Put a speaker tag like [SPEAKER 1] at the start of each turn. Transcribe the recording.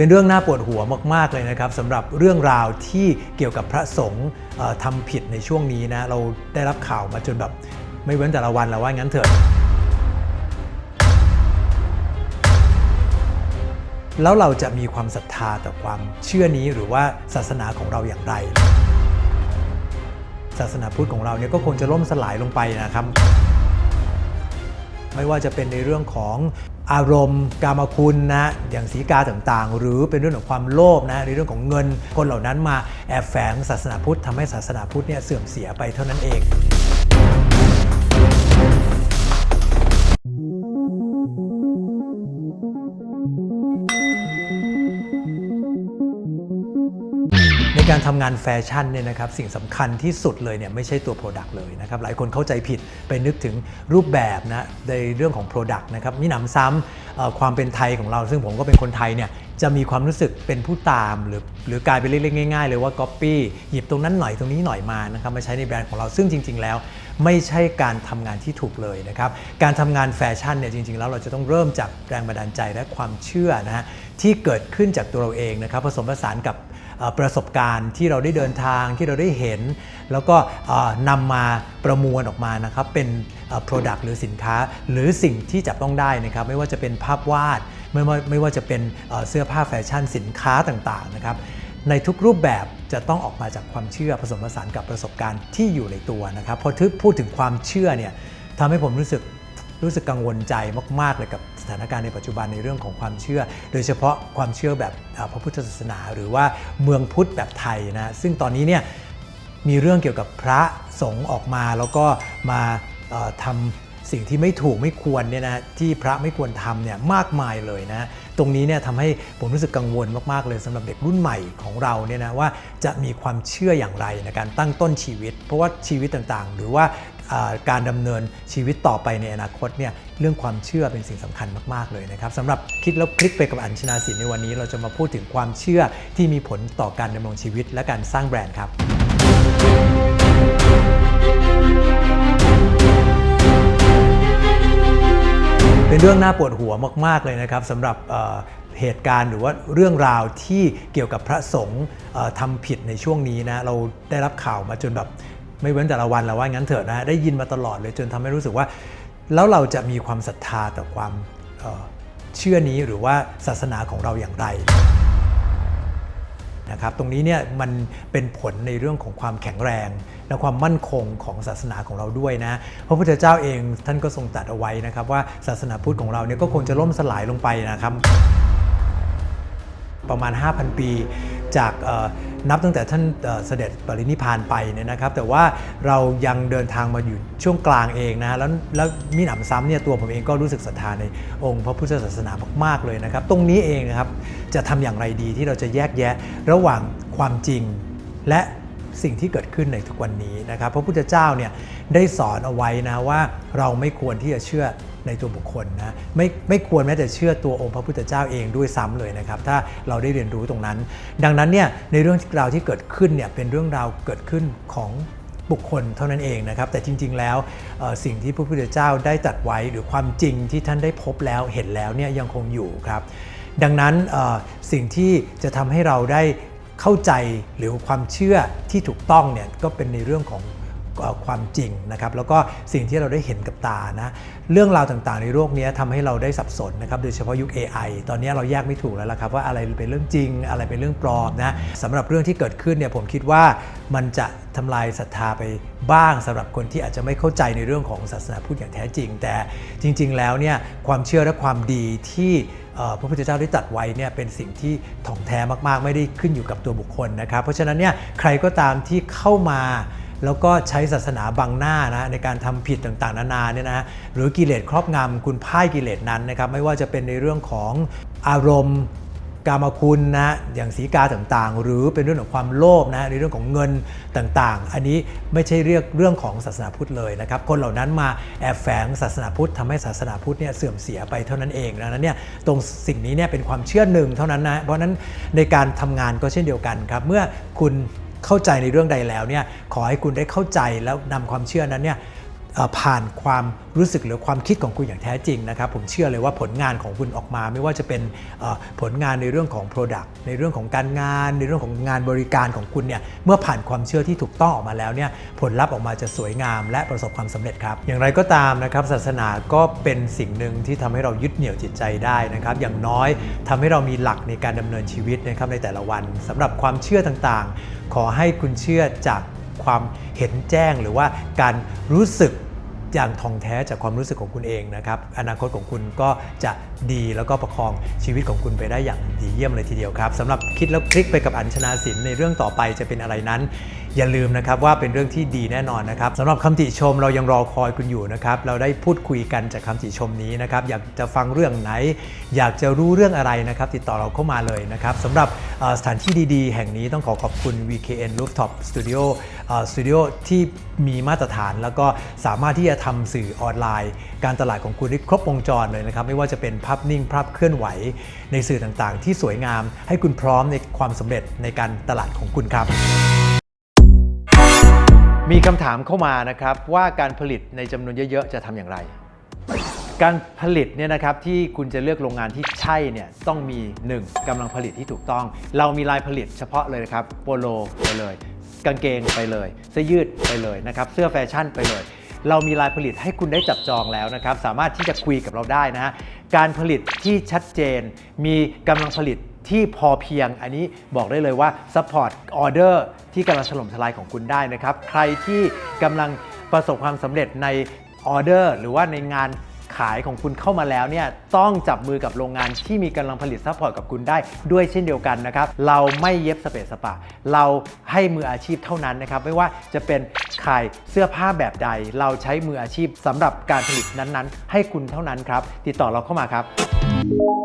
[SPEAKER 1] เป็นเรื่องน่าปวดหัวมาก ๆ เลยนะครับสำหรับเรื่องราวที่เกี่ยวกับพระสงฆ์ทำผิดในช่วงนี้นะเราได้รับข่าวมาจนแบบไม่เว้นแต่ละวันแล้วว่างั้นเถอะแล้วเราจะมีความศรัทธาต่อความเชื่อนี้หรือว่าศาสนาของเราอย่างไร ศาสนาพุทธของเราเนี่ยก็คงจะล่มสลายลงไปนะครับ ไม่ว่าจะเป็นในเรื่องของอารมณ์กามคุณนะอย่างสีกาต่างๆ หรือเป็นเรื่องของความโลภนะในเรื่องของเงินคนเหล่านั้นมาแอบแฝงศาสนาพุทธทำให้ศาสนาพุทธเนี่ยเสื่อมเสียไปเท่านั้นเอง การทำงานแฟชั่นเนี่ยนะครับสิ่งสำคัญที่สุดเลยเนี่ยไม่ใช่ตัว Product เลยนะครับหลายคนเข้าใจผิดไปนึกถึงรูปแบบนะในเรื่องของ Product นะครับมีหนำซ้ำความเป็นไทยของเรา ซึ่งผมก็เป็นคนไทยเนี่ยจะมีความรู้สึกเป็นผู้ตามหรือหรือกลายเป็นเล็กๆง่ายๆ เลยว่า Copy หยิบตรงนั้นหน่อยตรงนี้หน่อยมานะครับมาใช้ในแบรนด์ของเราซึ่งจริง ๆ แล้ว ไม่ใช่การทำงานที่ถูกเลยนะครับการทำงานแฟชั่นเนี่ยจริง ๆ แล้วเราจะต้องเริ่มจากแรงบันดาลใจและความเชื่อนะฮะที่เกิดขึ้นจากตัวเราเองนะครับผสมผสานกับ ประสบการณ์ที่เราได้เดินทางที่เราได้เห็น แล้วก็นำมาประมวลออกมานะครับเป็น product หรือสินค้า หรือสิ่งที่จับต้องได้นะครับไม่ว่าจะเป็นภาพวาดไม่ว่าไม่ว่าจะเป็นเสื้อผ้าแฟชั่นสินค้าต่างๆนะครับในทุกรูปแบบจะต้องออกมาจากความเชื่อผสมผสานกับประสบการณ์ที่อยู่ในตัวนะครับพอทึพูดถึงความเชื่อเนี่ยทำให้ผมรู้สึก รู้สึกกังวลใจมาก ๆ เลยกับสถานการณ์ในปัจจุบันในเรื่องของความเชื่อ โดยเฉพาะความเชื่อแบบพระพุทธศาสนา หรือว่าเมืองพุทธแบบไทยนะซึ่งตอนนี้เนี่ยมีเรื่องเกี่ยวกับพระสงฆ์ออกมาแล้วก็มาเอ่อทำสิ่งที่ไม่ถูกไม่ควรเนี่ยนะที่พระไม่ควรทำเนี่ยมากมายเลยนะตรงนี้เนี่ยทำให้ผมรู้สึกกังวลมาก ๆ เลยสำหรับเด็กรุ่นใหม่ของเราเนี่ยนะว่าจะมีความเชื่ออย่างไรในการตั้งต้นชีวิต เพราะว่าชีวิตต่างๆ หรือว่า การดำเนินชีวิตต่อไปในอนาคตเนี่ยเรื่องความเชื่อเป็นสิ่งสำคัญมาก ๆ เลยนะครับสำหรับคิดแล้วคลิกไปกับอัญชนาสินในวันนี้ เราจะมาพูดถึงความเชื่อที่มีผลต่อการดำรงชีวิตและการสร้างแบรนด์ครับเป็นเรื่องน่าปวดหัวมาก ๆ เลยนะครับสำหรับเเหตุการณ์หรือว่าเรื่องราวที่เกี่ยวกับพระสงฆ์ทำผิดในช่วงนี้นะเราได้รับข่าวมาจนแบบ ไม่เว้นแต่ละวันแล้วว่างั้นเถอะนะได้ยินมาตลอดเลยจนทำให้รู้สึกว่า แล้วเราจะมีความศรัทธาต่อความเเชื่อนี้หรือว่าศาสนาของเราอย่างไรนะครับตรงนี้เนี่ยมันเป็นผลในเรื่องของความแข็งแรง และความมั่นคงของศาสนาของเราด้วยนะพระพุทธเจ้าเองท่านก็ทรงตรัสเอาไว้นะครับ ว่าศาสนาพุทธของเราเนี่ยก็คงจะล่มสลายลงไปนะครับ ประมาณ 5,000 ปี จากนับตั้งแต่ท่านเสด็จปรินิพานไปเนี่ยนะครับ แต่ว่าเรายังเดินทางมาอยู่ช่วงกลางเองนะแล้วแล้วมิหนำซ้ำเนี่ยตัวผมเองก็รู้สึกศรัทธาในองค์พระพุทธศาสนามากๆเลยนะครับ ตรงนี้เองนะครับจะทำอย่างไรดีที่เราจะแยกแยะระหว่างความจริงและ สิ่งที่เกิดขึ้นในทุกวันนี้นะครับพระพุทธเจ้าเนี่ยได้สอนเอาไว้นะว่าเราไม่ควรที่จะเชื่อในตัวบุคคลนะไม่ไม่ควรแม้แต่เชื่อตัวองค์พระพุทธเจ้าเองด้วยซ้ำเลยนะครับ ถ้าเราได้เรียนรู้ตรงนั้น ดังนั้นเนี่ยในเรื่องราวที่เกิดขึ้นเนี่ยเป็นเรื่องราวเกิดขึ้นของบุคคลเท่านั้นเองนะครับ แต่จริง ๆ แล้วสิ่งที่พระพุทธเจ้าได้ตัดไว้หรือความจริงที่ท่านได้พบแล้วเห็นแล้วเนี่ยยังคงอยู่ครับ ดังนั้นสิ่งที่จะทำให้เราได้ เข้าใจหรือความเชื่อที่ถูกต้องเนี่ยก็เป็นในเรื่องของ ความจริงนะครับแล้วก็สิ่งที่เราได้เห็นกับตานะเรื่องราวต่างๆ ในโลกนี้ทำให้เราได้สับสนนะครับโดยเฉพาะยุค AI ตอนนี้เราแยกไม่ถูกแล้วล่ะครับว่าอะไรเป็นเรื่องจริง อะไรเป็นเรื่องปลอมนะสำหรับเรื่องที่เกิดขึ้นเนี่ยผมคิดว่ามันจะทำลายศรัทธาไปบ้างสำหรับคนที่อาจจะไม่เข้าใจในเรื่องของศาสนาพุทธอย่างแท้จริง แต่จริง ๆ แล้วเนี่ยความเชื่อและความดีที่พระพุทธเจ้าได้ตัดไว้เนี่ยเป็นสิ่งที่ถ่องแท้มากๆ ไม่ได้ขึ้นอยู่กับตัวบุคคลนะครับ เพราะฉะนั้นเนี่ยใครก็ตามที่เข้ามา แล้วก็ใช้ศาสนาบังหน้านะในการทำผิดต่างๆ นานาเนี่ยนะหรือกิเลสครอบงำคุณพ่ายกิเลสนั้นนะครับไม่ว่าจะเป็นในเรื่องของอารมณ์กามคุณนะอย่างสีกาต่างๆ หรือเป็นเรื่องของความโลภนะในเรื่องของเงินต่างๆ อันนี้ไม่ใช่เรียกเรื่องของศาสนาพุทธเลยนะครับคนเหล่านั้นมาแอบแฝงศาสนาพุทธทำให้ศาสนาพุทธเนี่ยเสื่อมเสียไปเท่านั้นเองดังนั้นเนี่ยตรงสิ่งนี้เนี่ยเป็นความเชื่อหนึ่งเท่านั้นนะเพราะฉะนั้นในการทำงานก็เช่นเดียวกันครับเมื่อคุณ เข้าใจในเรื่องใดแล้วเนี่ยขอให้คุณได้เข้าใจแล้วนำความเชื่อนั้นเนี่ย ผ่านความรู้สึกหรือความคิดของคุณอย่างแท้จริงนะครับ ผมเชื่อเลยว่าผลงานของคุณออกมา ไม่ว่าจะเป็นผลงานในเรื่องของ Product ในเรื่องของการงาน ในเรื่องของงานบริการของคุณเนี่ยเมื่อผ่านความเชื่อที่ถูกต้องออกมาแล้วเนี่ยผลลัพธ์ออกมาจะสวยงาม และประสบความสำเร็จครับ อย่างไรก็ตามนะครับศาสนาก็เป็นสิ่งหนึ่งที่ทำให้เรายึดเหนี่ยวจิตใจได้นะครับ อย่างน้อยทำให้เรามีหลักในการดำเนินชีวิตนะครับในแต่ละวันสำหรับความเชื่อต่างๆ ขอให้คุณเชื่อจาก ความเห็นแจ้งหรือว่าการรู้สึก อย่างทองแท้จากความรู้สึกของคุณเองนะครับ อนาคตของคุณก็จะดีแล้วก็ประคองชีวิตของคุณไปได้อย่างดีเยี่ยมเลยทีเดียวครับสำหรับคิดแล้วคลิกไปกับอัญชนาสินในเรื่องต่อไปจะเป็นอะไรนั้น อย่าลืมนะครับว่าเป็นเรื่องที่ดีแน่นอนนะครับสำหรับคำติชมเรายังรอคอยคุณอยู่นะครับเราได้พูดคุยกันจากคำติชมนี้นะครับอยากจะฟังเรื่องไหน อยากจะรู้เรื่องอะไรนะครับ ติดต่อเราเข้ามาเลยนะครับสำหรับสถานที่ดีๆ แห่งนี้ต้องขอขอบคุณ VKN Rooftop Studio สตูดิโอที่มีมาตรฐานแล้วก็สามารถที่จะทำสื่อออนไลน์ การตลาดของคุณได้ครบวงจรเลยนะครับ ไม่ว่าจะเป็นภาพนิ่งภาพเคลื่อนไหว ในสื่อต่างๆ ที่สวยงาม ให้คุณพร้อมในความสำเร็จในการตลาดของคุณครับ มีคำถามเข้ามานะครับว่าการผลิตในจำนวนเยอะๆ จะทำอย่างไร การผลิตเนี่ยนะครับที่คุณจะเลือกโรงงานที่ใช่เนี่ยต้องมี 1กำลังผลิตที่ถูกต้อง เรามีลายผลิตเฉพาะเลยนะครับโปโลไปเลย กางเกงไปเลย เสื้อยืดไปเลยนะครับ เสื้อแฟชั่นไปเลย เรามีลายผลิตให้คุณได้จับจองแล้วนะครับ สามารถที่จะคุยกับเราได้นะฮะ การผลิตที่ชัดเจน มีกำลังผลิตที่พอเพียง อันนี้บอกได้เลยว่าสปอร์ตออเดอร์ที่กำลังถล่มทลายของคุณได้นะครับ ใครที่กำลังประสบความสำเร็จในออเดอร์ หรือว่าในงาน ขายของคุณเข้ามาแล้วเนี่ยต้องจับมือกับโรงงานที่มีกำลังผลิตซัพพอร์ตกับคุณได้ด้วยเช่นเดียวกันนะครับ เราไม่เย็บสเปซสปะ เราให้มืออาชีพเท่านั้นนะครับ ไม่ว่าจะเป็นขายเสื้อผ้าแบบใด เราใช้มืออาชีพสำหรับการผลิตนั้นๆ ให้คุณเท่านั้นครับ ติดต่อเราเข้ามาครับ